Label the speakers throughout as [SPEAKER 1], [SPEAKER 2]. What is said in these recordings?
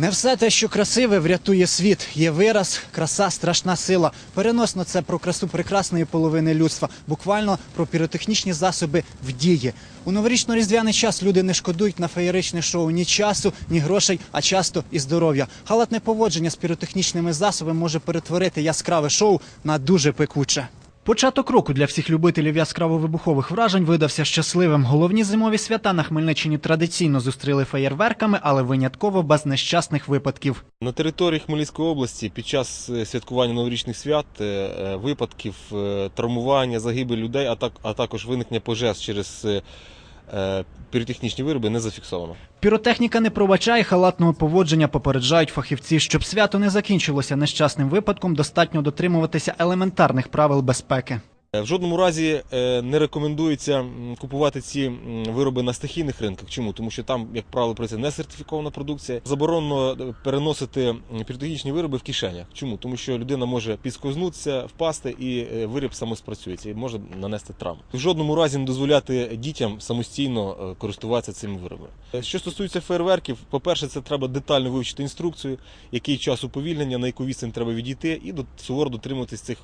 [SPEAKER 1] Не все те, що красиве, врятує світ. Є вираз, краса страшна сила. Переносно це про красу прекрасної половини людства, буквально про піротехнічні засоби в дії. У новорічно-різдвяний час люди не шкодують на феєричне шоу ні часу, ні грошей, а часто і здоров'я. Халатне поводження з піротехнічними засобами може перетворити яскраве шоу на дуже пекуче. Початок року для всіх любителів яскраво-вибухових вражень видався щасливим. Головні зимові свята на Хмельниччині традиційно зустріли феєрверками, але винятково без нещасних випадків.
[SPEAKER 2] На території Хмельницької області під час е, святкування новорічних свят е, е, випадків травмування, загибель людей, а, так, а також виникнення пожеж через піротехнічні вироби не зафіксовано.
[SPEAKER 1] Піротехніка не пробачає халатного поводження, попереджають фахівці. Щоб свято не закінчилося нещасним випадком, достатньо дотримуватися елементарних правил безпеки.
[SPEAKER 2] Е, В жодному разі е, не рекомендується купувати ці вироби на стихійних ринках. Чому? Тому що там, як правило, працює не сертифікована продукція. Заборонено е, переносити піротехнічні вироби в кишенях. Чому? Тому що людина може підскознутися, впасти і виріб самоспрацюється і може нанести травму. В жодному разі не дозволяти дітям самостійно користуватися цими виробами. Що стосується фейерверків, по-перше, це треба детально вивчити інструкцію, який час уповільнення, на яку відстань треба відійти, і суворо дотримуватись цих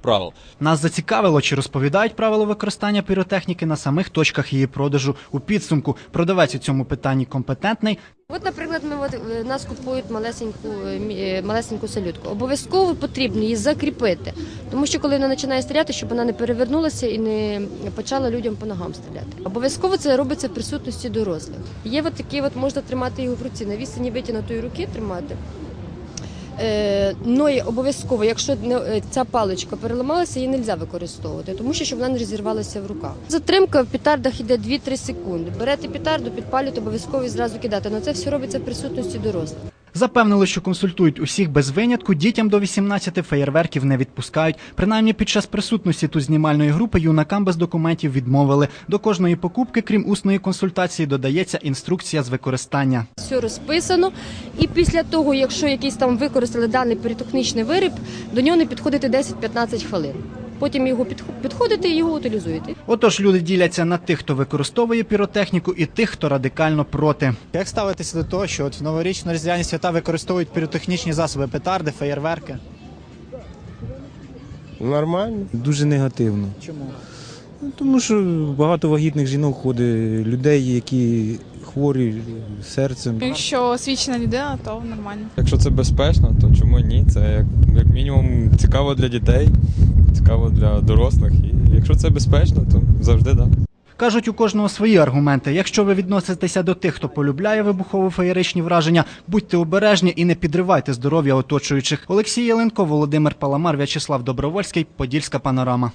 [SPEAKER 2] правил.
[SPEAKER 1] Нас зацікавило, чи розповідають правила використання піротехніки на самих точках її продажу. У підсумку продавець у цьому питанні компетентний.
[SPEAKER 3] От, наприклад, ми от, е, нас купують малесеньку, е, е, малесеньку салютку. Обов'язково потрібно її закріпити, тому що коли вона починає стріляти, щоб вона не перевернулася і не почала людям по ногам стріляти. Обов'язково це робиться в присутності дорослих. Є от такі, от можна тримати його в руці, на відстані витягнутої руки тримати. Е, ну обов'язково, якщо е, ця паличка переламалася, її не можна використовувати, тому що щоб вона не розірвалася в руках. Затримка в петардах йде 2-3 секунди. Берете петарду, підпалюєте, обов'язково і зразу кидати. Але це все робиться в присутності дорослих.
[SPEAKER 1] Запевнили, що консультують усіх без винятку. Дітям до 18 феєрверків не відпускають. Принаймні під час присутності тут знімальної групи юнакам без документів відмовили. До кожної покупки, крім усної консультації, додається інструкція з використання.
[SPEAKER 3] Все розписано. І після того, якщо якийсь там використали даний піротехнічний виріб, до нього не підходити 10-15 хвилин. Потім його підх- підходите і його утилізуєте.
[SPEAKER 1] Отож, люди діляться на тих, хто використовує піротехніку, і тих, хто радикально проти. Як ставитися до того, що от в новорічно-різдвяні свята використовують піротехнічні засоби, петарди, феєрверки?
[SPEAKER 4] Нормально.
[SPEAKER 5] Дуже негативно.
[SPEAKER 1] Чому?
[SPEAKER 5] Ну, Тому що багато вагітних жінок ходить, людей, які хворі серцем.
[SPEAKER 6] Якщо освічена людина, то нормально.
[SPEAKER 7] Якщо це безпечно, то чому ні? Це як, як мінімум цікаво для дітей, цікаво для дорослих. І якщо це безпечно, то завжди так.
[SPEAKER 1] Кажуть, у кожного свої аргументи. Якщо ви відноситеся до тих, хто полюбляє вибухово-феєричні враження, будьте обережні і не підривайте здоров'я оточуючих. Олексій Яленко, Володимир Паламар, В'ячеслав Добровольський, Подільська панорама.